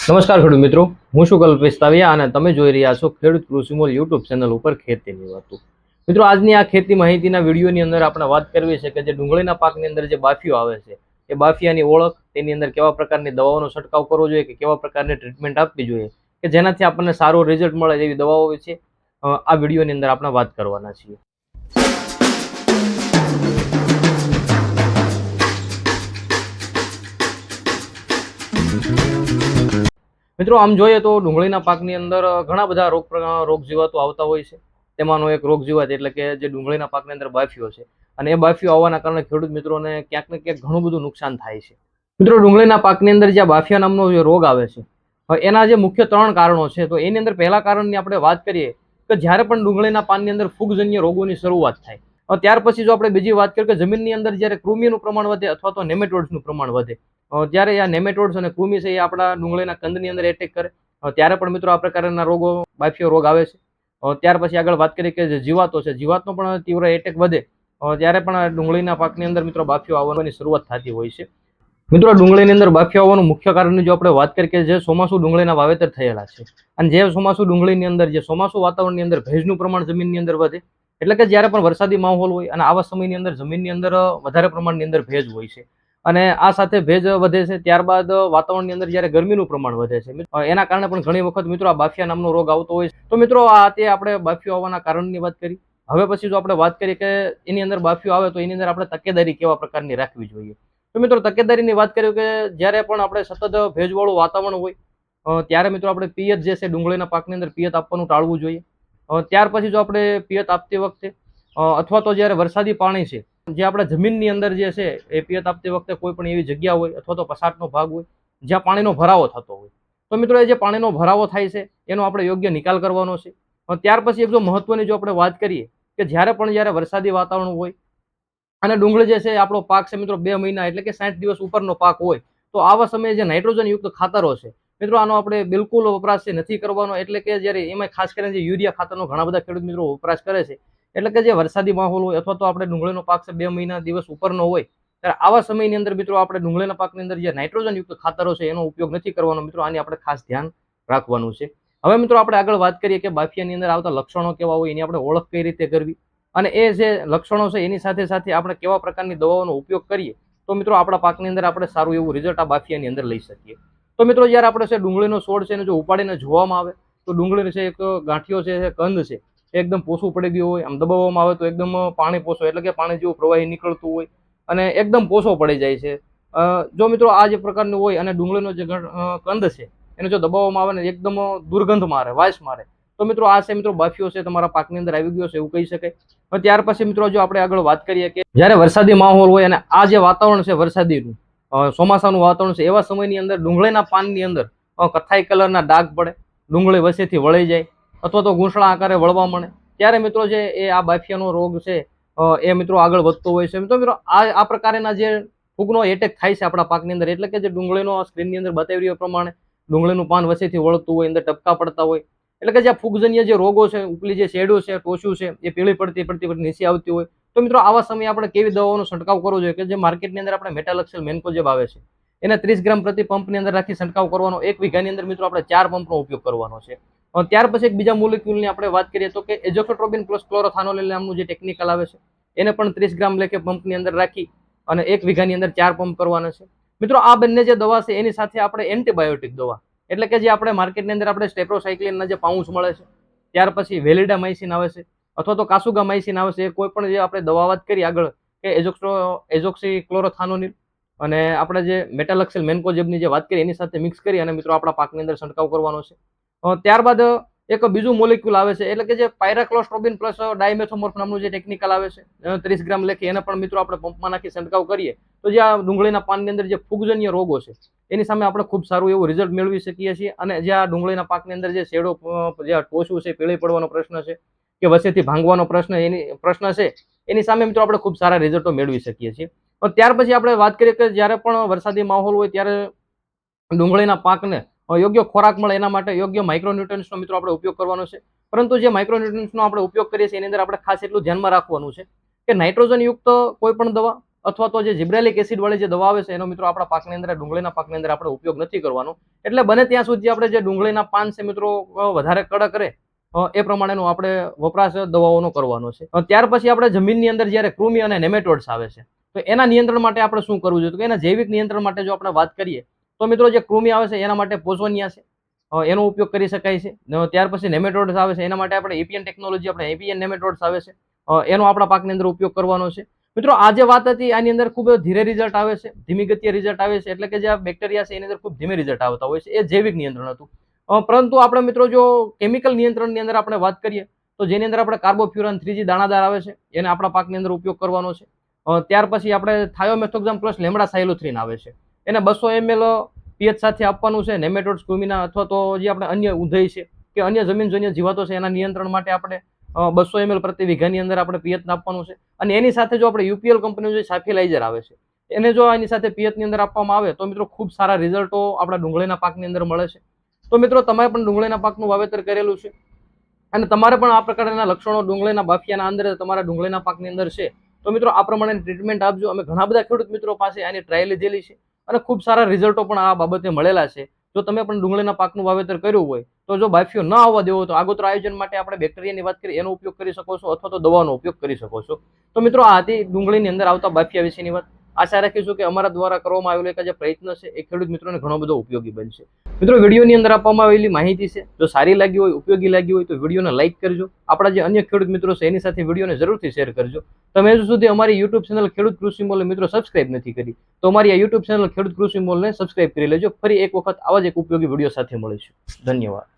નમસ્કાર ખેડૂત મિત્રો, હું છું કલ્પેશ તાવિયા અને તમે જોઈ રહ્યા છો ખેડૂત કૃષિમોલ યુટ્યુબ ચેનલ ઉપર ખેતીની વાતો. મિત્રો, આજની આ ખેતી માહિતીના વિડીયોની અંદર આપણે વાત કરવી છે કે જે ડુંગળીના પાકની અંદર જે બાફીઓ આવે છે, એ બાફિયાની ઓળખ, તેની અંદર કેવા પ્રકારની દવાઓનો છંટકાવ કરવો જોઈએ કે કેવા પ્રકારની ટ્રીટમેન્ટ આપવી જોઈએ, કે જેનાથી આપણને સારું રિઝલ્ટ મળે એવી દવાઓ છે આ વિડીયોની અંદર આપણે વાત કરવાના છીએ. મિત્રો, આમ જોઈએ તો ડુંગળીના પાકની અંદર ઘણા બધા રોગ રોગ જીવાતો આવતા હોય છે. તેમાંનો એક રોગ જીવાત એટલે કે જે ડુંગળીના પાકની અંદર બાફીઓ છે. અને એ બાફીઓ આવવાના કારણે ખેડૂત મિત્રોને ક્યાંક ને ક્યાંક ઘણું બધું નુકસાન થાય છે. મિત્રો, ડુંગળીના પાકની અંદર જે બાફિયા નામનો જે રોગ આવે છે એના જે મુખ્ય ત્રણ કારણો છે, તો એની અંદર પહેલા કારણની આપણે વાત કરીએ, કે જ્યારે પણ ડુંગળીના પાનની અંદર ફૂગજન્ય રોગોની શરૂઆત થાય ત્યાર પછી જો આપણે બીજી વાત કરીએ કે જમીનની અંદર જ્યારે કૃમિનું પ્રમાણ વધે અથવા તો નેમેટોડ્સનું પ્રમાણ વધે જ્યારે આ નેમેટોડ્સ અને કૃમિ છે એ આપણા ડુંગળીના કંદની અંદર એટેક કરે. ત્યારે પણ મિત્રો આ પ્રકારના રોગો બાફીઓ રોગ આવે છે. ત્યાર પછી આગળ વાત કરીએ કે જે જીવાતો છે, જીવાતનો પણ તીવ્ર એટેક વધે. ત્યારે પણ ડુંગળીના પાકની અંદર મિત્રો બાફીઓ આવવાની શરૂઆત થતી હોય છે. મિત્રો ડુંગળીની અંદર બાફીઓ આવવાનું મુખ્ય કારણની જો આપણે વાત કરીએ કે જે ચોમાસું ડુંગળીના વાવેતર થયેલા છે. અને જે ચોમાસું ડુંગળીની અંદર, જે ચોમાસું વાતાવરણની અંદર ભેજનું પ્રમાણ જમીનની અંદર વધે એટલે કે જ્યારે પણ વરસાદી માહોલ હોય અને આવા સમયની અંદર જમીનની અંદર વધારે પ્રમાણની અંદર ભેજ હોય છે. અને આ સાથે ભેજ વધે છે, ત્યારબાદ વાતાવરણની અંદર જ્યારે ગરમીનું પ્રમાણ વધે છે. એના કારણે પણ ઘણી વખત મિત્રો આ બાફિયા નામનો રોગ આવતો હોય છે. તો મિત્રો, આ તે આપણે બાફિયો આવવાના કારણની વાત કરી. હવે પછી જો આપણે વાત કરીએ કે એની અંદર બાફિયો આવે તો એની અંદર આપણે તકેદારી કેવા પ્રકારની રાખવી જોઈએ. તો મિત્રો, તકેદારીની વાત કરીએ કે જ્યારે પણ આપણે સતત ભેજવાળું વાતાવરણ હોય ત્યારે મિત્રો આપણે પિયત જે છે ડુંગળીના પાકની અંદર પિયત આપવાનું ટાળવું જોઈએ. ત્યાર પછી જો આપણે પિયત આપતી વખતે અથવા તો જ્યારે વરસાદી પાણી છે, જે આપણા જમીનની અંદર જે છે, એ પિયત આપતી વખતે કોઈ પણ એવી જગ્યા હોય અથવા તો પસાટનો ભાગ હોય, જ્યાં પાણીનો ભરાવો થતો હોય. તો મિત્રો, એ જે પાણીનો ભરાવો થાય છે, એનો આપણે યોગ્ય નિકાલ કરવાનો છે. ત્યાર પછી એક જો મહત્વની જો આપણે વાત કરીએ, કે જ્યારે પણ જ્યારે વરસાદી વાતાવરણ હોય, અને ડુંગળી જે છે આપણો પાક છે મિત્રો બે મહિના એટલે કે સાઠ દિવસ ઉપરનો પાક હોય, તો આવા સમયે જે નાઇટ્રોજનયુક્ત ખાતરો છે મિત્રો, આનો આપણે બિલકુલ વપરાશ છે, નથી કરવાનો. એટલે કે જ્યારે એમાં ખાસ કરીને જે યુરિયા ખાતરનો ઘણા બધા ખેડૂત મિત્રો વપરાશ કરે છે, એટલે કે જે વરસાદી માહોલ હોય અથવા તો આપણે ડુંગળીનો પાક છે, બે મહિના દિવસ ઉપરનો હોય, ત્યારે આવા સમયની અંદર મિત્રો આપણે ડુંગળીના પાકની અંદર જે નાઇટ્રોજન યુક્ત ખાતરો છે, એનો ઉપયોગ નથી કરવાનો મિત્રો. આની આપણે ખાસ ધ્યાન રાખવાનું છે. હવે મિત્રો, આપણે આગળ વાત કરીએ કે બાફિયાની અંદર આવતા લક્ષણો કેવા હોય, એની આપણે ઓળખ કઈ રીતે કરવી? અને એ જે લક્ષણો છે, એની સાથે સાથે આપણે કેવા પ્રકારની દવાઓનો ઉપયોગ કરીએ? તો મિત્રો, આપણા પાકની અંદર આપણે સારું એવું રિઝલ્ટ આ બાફિયાની અંદર લઈ શકીએ. તો મિત્રો જ્યારે આપણે છે ડુંગળીનો છોડ છે એને જો ઉપાડીને જોવામાં આવે, તો ડુંગળી છે એક ગાંઠિયો છે કંદ છે. એકદમ પોસું પડી ગયું હોય, આમ દબાવવામાં આવે તો એકદમ પાણી પોસો, એટલે કે પાણી જેવું પ્રવાહી નીકળતું હોય અને એકદમ પોસો પડી જાય છે. જો મિત્રો આ જે પ્રકારનું હોય અને ડુંગળીનો જે કંદ છે, એને જો દબાવવામાં આવે ને એકદમ દુર્ગંધ મારે, વાસ મારે. તો મિત્રો આ છે મિત્રો બાફીઓ છે, તમારા પાકની અંદર આવી ગયો છે, એવું કહી શકાય. ત્યાર પછી મિત્રો જો આપણે આગળ વાત કરીએ કે જ્યારે વરસાદી માહોલ હોય અને આ જે વાતાવરણ છે વરસાદીનું ચોમાસાનું વાતાવરણ છે. એવા સમયની અંદર ડુંગળીના પાનની અંદર કથાઈ કલરના ડાઘ પડે, ડુંગળી વસેથી વળી જાય અથવા તો ગૂંસળા આકારે વળવા મળે. ત્યારે મિત્રો જે એ આ બાફિયાનો રોગ છે એ મિત્રો આગળ વધતો હોય છે. મિત્રો આ આ પ્રકારના જે ફૂગનો એટેક થાય છે આપણા પાકની અંદર, એટલે કે જે ડુંગળીનો સ્ક્રીનની અંદર બતાવી રહ્યો પ્રમાણે ડુંગળીનું પાન વસેથી વળતું હોય, અંદર ટપકા પડતા હોય. એટલે કે જે ફૂગજન્ય જે રોગો છે, ઉપલી જે શેડો છે ટોશું છે, એ પીળી પડતી પડતી પડતી નીચે આવતી હોય. તો મિત્રો આવા સમયે આપણે કેવી દવાઓનો છંટકાવ કરવો જોઈએ કે જે માર્કેટની અંદર આપણે મેટાલક્સેલ મેન્કોજેબ આવે છે, એને ત્રીસ ગ્રામ પ્રતિ પંપની અંદર રાખી છંટકાવ કરવાનો, એક વીઘાની અંદર મિત્રો આપણે ચાર પંપનો ઉપયોગ કરવાનો છે. ત્યાર પછી એક બીજા મોલિક્યુલની આપણે વાત કરીએ તો કે એજોકોટ્રોબિન પ્લસ ક્લોરોથાનોલિલ નામનું જે ટેકનિકલ આવે છે, એને પણ ત્રીસ ગ્રામ લેખે પંપની અંદર રાખી અને એક વીઘાની અંદર ચાર પંપ કરવાના છે. મિત્રો આ બંને જે દવા છે એની સાથે આપણે એન્ટીબાયોટિક દવા, એટલે કે જે આપણે માર્કેટની અંદર આપણે સ્ટેપ્રોસાઇક્લિનના જે પાઉચ મળે છે, ત્યાર પછી વેલિડામાઇસિન આવે છે અથવા તો કાસુગામાઇસિન આવે છે કોઈ પણ જે આપણે દવા વાત કરી આગળ, કે એજોક્સો એઝોક્સી ક્લોરોથાનોનિલ અને આપણે જે મેટાલક્સેલ મેન્કોજેબની જે વાત કરી, એની સાથે મિક્સ કરી અને મિત્રો આપણા પાકની અંદર છંટકાવ કરવાનો છે. ત્યારબાદ એક બીજું મોલિક્યુલ આવે છે, એટલે કે જે પાયરાક્લોસ્ટ્રોબિન પ્લસ ડાયમેથોમોર્ફ નામનું જે ટેકનિકલ આવે છે ત્રીસ ગ્રામ લેખી, એને પણ મિત્રો આપણે પંપમાં નાખી છંટકાવ કરીએ, તો જે આ ડુંગળીના પાનની અંદર જે ફૂગજન્ય રોગો છે, એની સામે આપણે ખૂબ સારું એવું રિઝલ્ટ મેળવી શકીએ છીએ અને જે આ ડુંગળીના પાકની અંદર જે શેડો જે ટોસું છે, પીળી પડવાનો પ્રશ્ન છે કે વચ્ચેથી ભાંગવાનો પ્રશ્ન એની, પ્રશ્ન છે, એની સામે મિત્રો આપણે ખૂબ સારા રિઝલ્ટો મેળવી શકીએ છીએ. ત્યાર પછી આપણે વાત કરીએ કે જ્યારે પણ વરસાદી માહોલ હોય ત્યારે ડુંગળીના પાકને યોગ્ય ખોરાક મળે એના માટે યોગ્ય માઇક્રોન્યુટ્રન્સનો મિત્રો આપણે ઉપયોગ કરવાનો છે. પરંતુ જે માઇક્રોન્યુટ્રન્સનો આપણે ઉપયોગ કરીએ છીએ એની અંદર આપણે ખાસ એટલું ધ્યાનમાં રાખવાનું છે કે નાઇટ્રોજનયુક્ત કોઈ પણ દવા અથવા તો જે જિબ્રેલિક એસિડ વાળી જે દવા આવે છે એનો મિત્રો આપણા પાકની અંદર, ડુંગળીના પાકની અંદર આપણે ઉપયોગ નથી કરવાનો. એટલે બને ત્યાં સુધી આપણે જે ડુંગળીના પાન છે મિત્રો વધારે કડક રહે એ પ્રમાણેનો આપણે વપરાશ દવાઓનો કરવાનો છે. ત્યાર પછી આપણે જમીનની અંદર જ્યારે કૃમિ અને નેમેટોડ્સ આવે છે, તો એના નિયંત્રણ માટે આપણે શું કરવું જોઈએ? તો એના જૈવિક નિયંત્રણ માટે જો આપણે વાત કરીએ, તો મિત્રો જે કૃમિ આવે છે એના માટે પોઝોનિયા છે. એનો ઉપયોગ કરી શકાય છે. ત્યાર પછી નેમેટોડ્સ આવે છે, એના માટે આપણે એપીએન ટેકનોલોજી, આપણે એપીએન નેમેટોડ્સ આવે છે. એનો આપણા પાકની અંદર ઉપયોગ કરવાનો છે. મિત્રો, આ જે વાત હતી, આની અંદર ખૂબ ધીરે રિઝલ્ટ આવે છે, ધીમી ગતિએ રિઝલ્ટ આવે છે, એટલે કે જે બેક્ટેરિયા છે, એની અંદર ખૂબ ધીમે રિઝલ્ટ આવતા હોય છે. એ જૈવિક નિયંત્રણ હતું. પરંતુ આપણે મિત્રો જો કેમિકલ નિયંત્રણની અંદર આપણે વાત કરીએ, તો જેની અંદર આપણે કાર્બોફ્યુરન થ્રીજી દાણાદાર આવે છે, એને આપણા પાકની અંદર ઉપયોગ કરવાનો છે. ત્યાર પછી આપણે થાયોમેથોક્ઝામ પ્લસ લેમડા સાયલોથ્રીન આવે છે. એને બસો એમએલ પીએચ સાથે આપવાનું છે નેમેટોડ સ્કુમિના અથવા તો જે આપણે અન્ય ઉધય છે, કે અન્ય જમીનજન્ય જીવાતો છે, એના નિયંત્રણ માટે આપણે બસો એમએલ પ્રતિ વીઘાની અંદર આપણે પિયત આપવાનું છે. અને એની સાથે જો આપણે યુપીએલ કંપનીનું જે સાફિલાઇઝર આવે છે, એને જો એની સાથે પિયતની અંદર આપવામાં આવે, તો મિત્રો ખૂબ સારા રિઝલ્ટો આપણા ડુંગળીના પાકની અંદર મળે છે. તો મિત્રો તમે પણ ડુંગળીના પાકનું વાવેતર કરેલું છે. અને તમારે પણ આ પ્રકારના લક્ષણો ડુંગળીના બાફિયાના અંદર તમારા ડુંગળીના પાકની અંદર છે. તો મિત્રો, આ પ્રમાણે ટ્રીટમેન્ટ આપજો. અમે ઘણા બધા ખેડૂત મિત્રો પાસે આની ટ્રાયલ લીધેલી છે. અને ખૂબ સારા રિઝલ્ટો પણ આ બાબતે મળેલા છે. જો તમે પણ ડુંગળીના પાકનું વાવેતર કર્યું હોય, તો જો બાફિયો ન આવવા દેવો તો આગોતરા આયોજન માટે આપણે બેક્ટેરિયાની વાત કરીએ એનો ઉપયોગ કરી શકો છો, અથવા તો દવાનો ઉપયોગ કરી શકો છો. તો મિત્રો, આ હતી ડુંગળીની અંદર આવતા બાફિયા વિશેની વાત. આશા રાખીશું કે અમારા દ્વારા કરવામાં આવેલો એક જે પ્રયત્ન છે, એ ખેડૂત મિત્રોને ઘણો બધો ઉપયોગી બનશે. મિત્રો, વિડીયોની અંદર આપવામાં આવેલી માહિતી છે, જો સારી લાગી હોય, ઉપયોગી લાગી હોય, તો વિડીયોને લાઇક કરજો. આપણા જે અન્ય ખેડૂત મિત્રો છે, એની સાથે વિડીયોને જરૂરથી શેર કરજો. તમે હજુ સુધી અમારી યુટ્યુબ ચેનલ ખેડૂત કૃષિ મોલ મિત્રો સબસ્ક્રાઇબ નથી કરી, તો અમારી આ યુટ્યુબ ચેનલ ખેડૂત કૃષિ મોલને સબસ્ક્રાઇબ કરી લેજો. ફરી એક વખત આવા જ એક ઉપયોગી વીડિયો સાથે મળીશું. ધન્યવાદ.